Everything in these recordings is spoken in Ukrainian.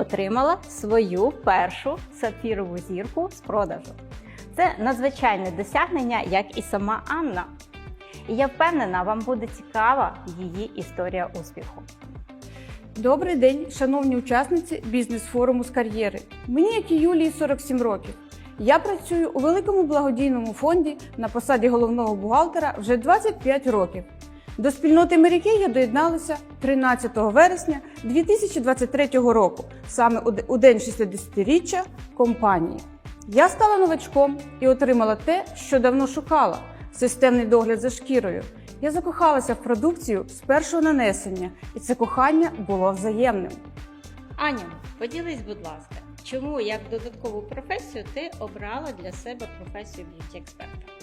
отримала свою першу сапфірову зірку з продажу. Це надзвичайне досягнення, як і сама Анна. І я впевнена, вам буде цікава її історія успіху. Добрий день, шановні учасниці бізнес-форуму з кар'єри. Мені, як і Юлії, 47 років. Я працюю у великому благодійному фонді на посаді головного бухгалтера вже 25 років. До спільноти Мерікей я доєдналася 13 вересня 2023 року, саме у день 60-річчя компанії. Я стала новачком і отримала те, що давно шукала системний догляд за шкірою. Я закохалася в продукцію з першого нанесення, і це кохання було взаємним. Аня, поділись, будь ласка, чому як додаткову професію ти обрала для себе професію б'юті експерта?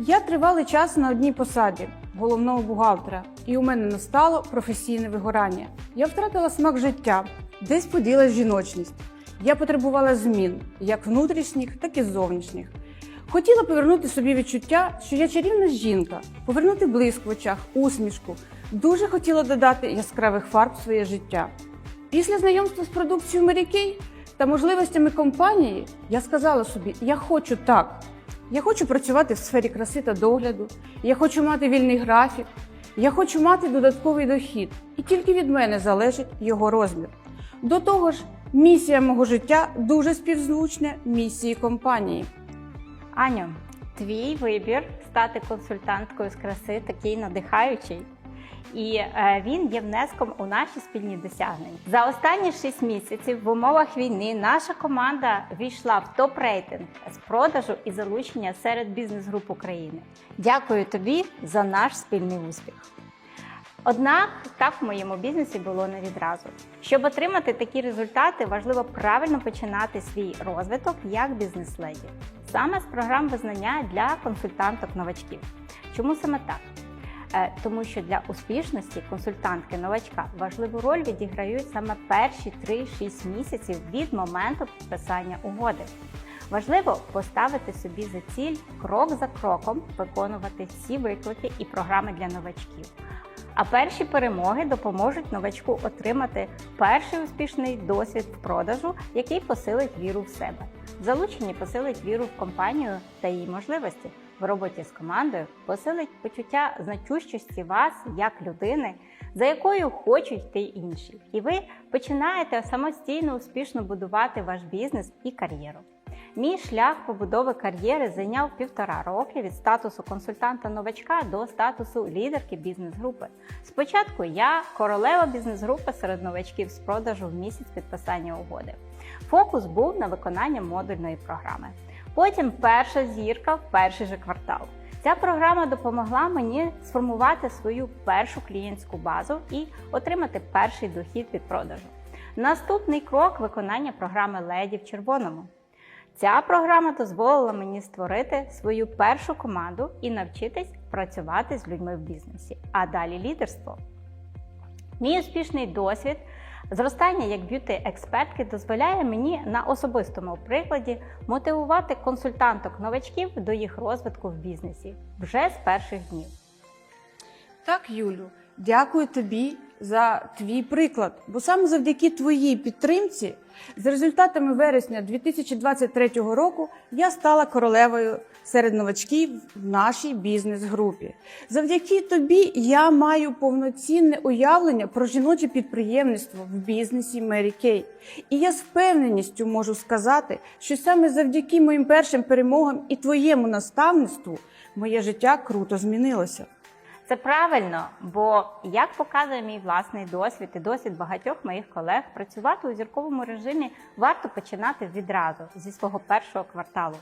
Я тривалий час на одній посаді головного бухгалтера, і у мене настало професійне вигорання. Я втратила смак життя, десь поділась жіночність. Я потребувала змін, як внутрішніх, так і зовнішніх. Хотіла повернути собі відчуття, що я чарівна жінка, повернути блиск в очах, усмішку. Дуже хотіла додати яскравих фарб в своє життя. Після знайомства з продукцією Mary та можливостями компанії я сказала собі: я хочу так. Я хочу працювати в сфері краси та догляду, я хочу мати вільний графік, я хочу мати додатковий дохід, і тільки від мене залежить його розмір. До того ж, місія мого життя дуже співзвучна місії компанії. Аню, твій вибір стати консультанткою з краси такий надихаючий. І е, він є внеском у наші спільні досягнення. За останні 6 місяців в умовах війни наша команда війшла в топ-рейтинг з продажу і залучення серед бізнес-груп України. Дякую тобі за наш спільний успіх. Однак так в моєму бізнесі було не відразу. Щоб отримати такі результати, важливо правильно починати свій розвиток як бізнес-леді. Саме з програм визнання для консультанток новачків. Чому саме так? Е, Тому що для успішності консультантки новачка важливу роль відіграють саме перші 3-6 місяців від моменту підписання угоди. Важливо поставити собі за ціль крок за кроком виконувати всі виклики і програми для новачків. А перші перемоги допоможуть новачку отримати перший успішний досвід в продажу, який посилить віру в себе. В залученні посилить віру в компанію та її можливості. В роботі з командою посилить почуття значущості вас як людини, за якою хочуть йти інші. І ви починаєте самостійно успішно будувати ваш бізнес і кар'єру. Мій шлях побудови кар'єри зайняв півтора роки від статусу консультанта новачка до статусу лідерки бізнес-групи. Спочатку я королева бізнес-групи серед новачків з продажу в місяць підписання угоди. Фокус був на виконання модульної програми. Потім перша зірка в перший же квартал. Ця програма допомогла мені сформувати свою першу клієнтську базу і отримати перший дохід від продажу. Наступний крок виконання програми Леді в червоному. Ця програма дозволила мені створити свою першу команду і навчитись працювати з людьми в бізнесі, а далі лідерство. Мій успішний досвід зростання як б'юти-експертки дозволяє мені на особистому прикладі мотивувати консультанток новачків до їх розвитку в бізнесі вже з перших днів. Так, Юлю, дякую тобі за твій приклад, бо саме завдяки твоїй підтримці, з результатами вересня 2023 року, я стала королевою серед новачків в нашій бізнес-групі. Завдяки тобі я маю повноцінне уявлення про жіноче підприємництво в бізнесі Mary Kay. І я з впевненістю можу сказати, що саме завдяки моїм першим перемогам і твоєму наставництву моє життя круто змінилося. Це правильно, бо як показує мій власний досвід і досвід багатьох моїх колег, працювати у зірковому режимі варто починати відразу зі свого першого кварталу.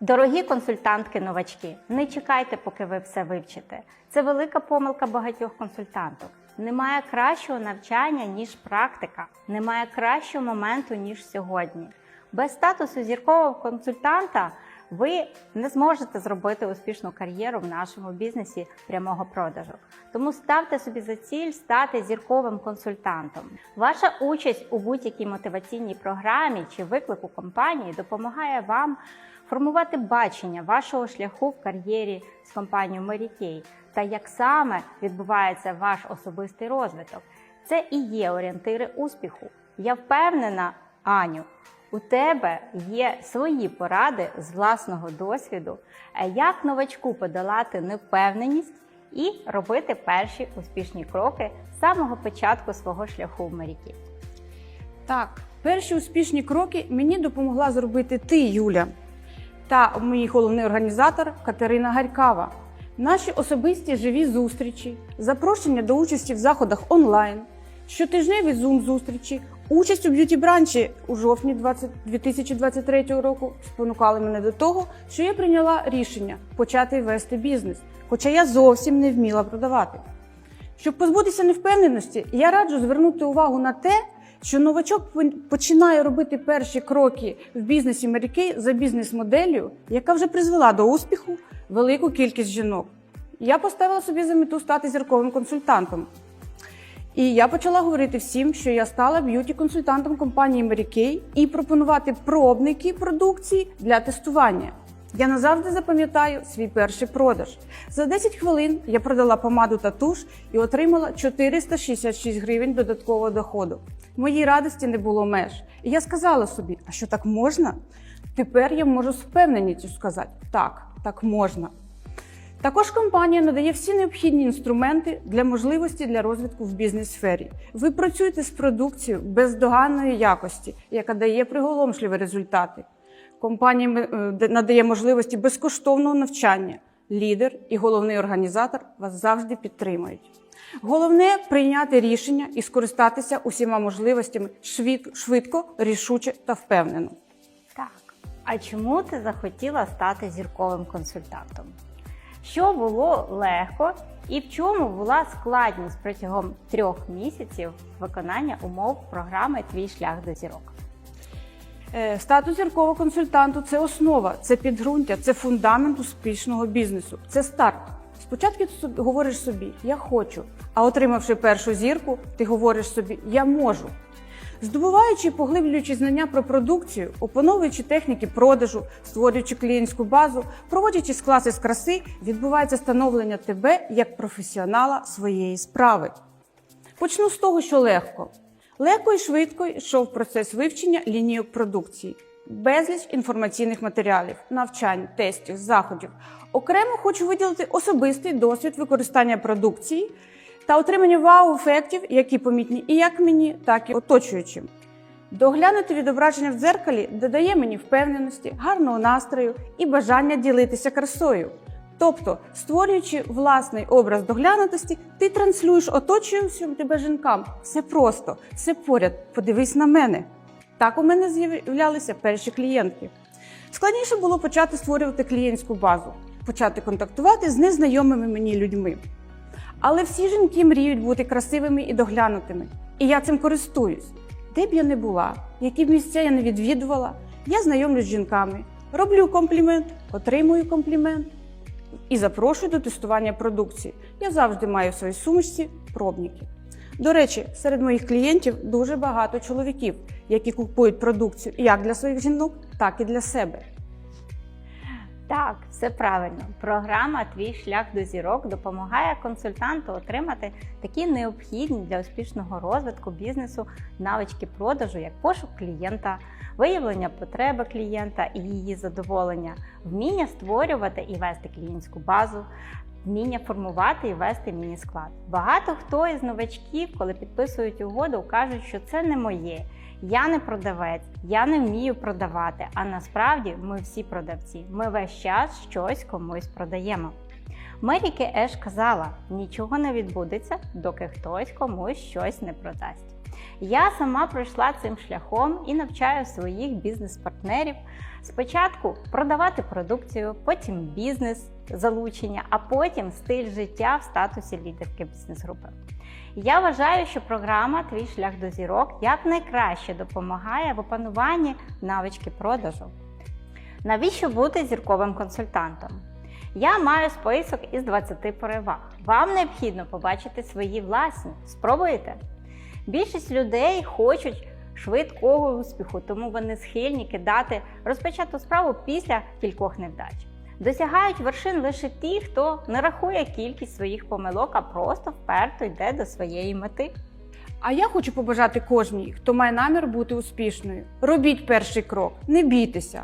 Дорогі консультантки-новачки, не чекайте, поки ви все вивчите. Це велика помилка багатьох консультанток. Немає кращого навчання, ніж практика, немає кращого моменту, ніж сьогодні. Без статусу зіркового консультанта ви не зможете зробити успішну кар'єру в нашому бізнесі прямого продажу. Тому ставте собі за ціль стати зірковим консультантом. Ваша участь у будь-якій мотиваційній програмі чи виклику компанії допомагає вам формувати бачення вашого шляху в кар'єрі з компанією Kay та як саме відбувається ваш особистий розвиток. Це і є орієнтири успіху. Я впевнена, Аню, у тебе є свої поради з власного досвіду, е, як новачку подолати невпевненість і робити перші успішні кроки з самого початку свого шляху в моряки. Так, перші успішні кроки мені допомогла зробити ти, Юля, та мій головний організатор Катерина Гарькава. Наші особисті живі зустрічі, запрошення до участі в заходах онлайн, щотижневі зум-зустрічі, участь у б'юті-бранчі у жовтні 20 2023 року спонукали мене до того, що я прийняла рішення почати вести бізнес, хоча я зовсім не вміла продавати. Щоб позбутися невпевненості, я раджу звернути увагу на те, що новачок починає робити перші кроки в бізнесі Mary за бізнес-моделлю, яка вже призвела до успіху велику кількість жінок. Я поставила собі за мету стати зірковим консультантом. І я почала говорити всім, що я стала б'юті-консультантом компанії Kay і пропонувати пробники продукції для тестування. Я назавжди запам'ятаю свій перший продаж. За 10 хвилин я продала помаду та туш і отримала 466 гривень додаткового доходу. Моїй радості не було меж. І я сказала собі: а що так можна? Тепер я можу з впевненістю сказати: так, так можна. Також компанія надає всі необхідні інструменти для можливості для розвитку в бізнес-сфері. Ви працюєте з продукцією бездоганної якості, яка дає приголомшливі результати. Компанія е, надає можливості безкоштовного навчання. Лідер і головний організатор вас завжди підтримують. Головне прийняти рішення і скористатися усіма можливостями швидко, рішуче та впевнено. Так. А чому ти захотіла стати зірковим консультантом? Що було легко і в чому була складність протягом трьох місяців виконання умов програми Твій шлях до зірок? Е, Статус зіркового консультанту це основа, це підґрунтя, це фундамент успішного бізнесу, це старт. Спочатку ти говориш собі Я хочу. А отримавши першу зірку, ти говориш собі Я можу. Здобуваючи і поглиблюючи знання про продукцію, опановуючи техніки продажу, створюючи клієнтську базу, проводячи з класи з краси, відбувається становлення тебе як професіонала своєї справи. Почну з того, що легко. Легко і швидко йшов процес вивчення лінійок продукції, безліч інформаційних матеріалів, навчань, тестів, заходів. Окремо хочу виділити особистий досвід використання продукції та отримання вау-ефектів, які помітні і як мені, так і оточуючим. Доглянути відображення в дзеркалі додає мені впевненості, гарного настрою і бажання ділитися красою. Тобто, створюючи власний образ доглянутості, ти транслюєш оточуючим тебе жінкам. Все просто, все поряд. Подивись на мене. Так у мене з'являлися перші клієнтки. Складніше було почати створювати клієнтську базу, почати контактувати з незнайомими мені людьми. Але всі жінки мріють бути красивими і доглянутими. І я цим користуюсь. Де б я не була, які б місця я не відвідувала, я знайомлюсь з жінками, роблю комплімент, отримую комплімент і запрошую до тестування продукції. Я завжди маю в своїй сумочці пробники. До речі, серед моїх клієнтів дуже багато чоловіків, які купують продукцію як для своїх жінок, так і для себе. Так, все правильно. Програма Твій шлях до зірок допомагає консультанту отримати такі необхідні для успішного розвитку бізнесу навички продажу, як пошук клієнта, виявлення потреби клієнта і її задоволення, вміння створювати і вести клієнтську базу. Вміння формувати і вести міні-склад. Багато хто із новачків, коли підписують угоду, кажуть, що це не моє. Я не продавець, я не вмію продавати. А насправді ми всі продавці. Ми весь час щось комусь продаємо. Меріке Еш казала: нічого не відбудеться, доки хтось комусь щось не продасть. Я сама пройшла цим шляхом і навчаю своїх бізнес-партнерів спочатку продавати продукцію, потім бізнес, залучення, а потім стиль життя в статусі лідерки бізнес-групи. Я вважаю, що програма Твій шлях до зірок якнайкраще допомагає в опануванні навички продажу. Навіщо бути зірковим консультантом? Я маю список із 20 переваг. Вам необхідно побачити свої власні. Спробуєте? Більшість людей хочуть швидкого успіху, тому вони схильні кидати розпочату справу після кількох невдач. Досягають вершин лише ті, хто не рахує кількість своїх помилок, а просто вперто йде до своєї мети. А я хочу побажати кожній, хто має намір бути успішною. Робіть перший крок, не бійтеся.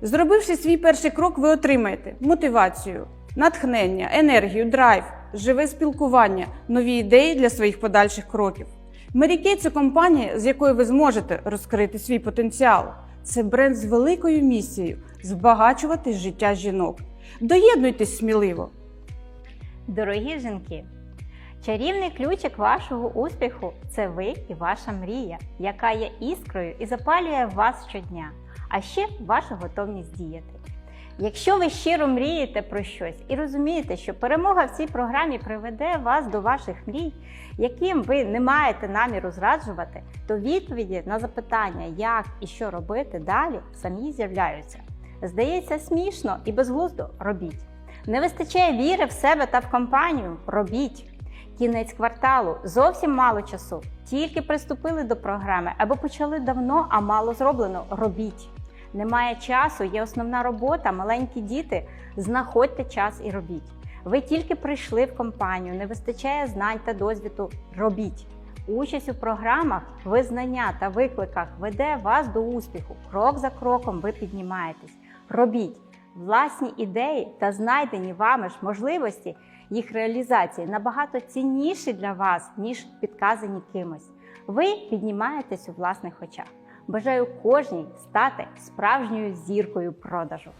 Зробивши свій перший крок, ви отримаєте мотивацію, натхнення, енергію, драйв, живе спілкування, нові ідеї для своїх подальших кроків. Kay – це компанія, з якою ви зможете розкрити свій потенціал. Це бренд з великою місією збагачувати життя жінок. Доєднуйтесь сміливо. Дорогі жінки, чарівний ключик вашого успіху це ви і ваша мрія, яка є іскрою і запалює вас щодня, а ще ваша готовність діяти. Якщо ви щиро мрієте про щось і розумієте, що перемога в цій програмі приведе вас до ваших мрій, яким ви не маєте наміру зраджувати, то відповіді на запитання, як і що робити далі, самі з'являються. Здається, смішно і безглуздо робіть. Не вистачає віри в себе та в компанію. Робіть. Кінець кварталу зовсім мало часу. Тільки приступили до програми або почали давно, а мало зроблено. Робіть. Немає часу, є основна робота, маленькі діти. Знаходьте час і робіть. Ви тільки прийшли в компанію, не вистачає знань та досвіду. Робіть. Участь у програмах, визнання та викликах веде вас до успіху. Крок за кроком ви піднімаєтесь. Робіть власні ідеї та знайдені вами ж можливості їх реалізації набагато цінніші для вас, ніж підказані кимось. Ви піднімаєтесь у власних очах. Бажаю кожній стати справжньою зіркою продажу.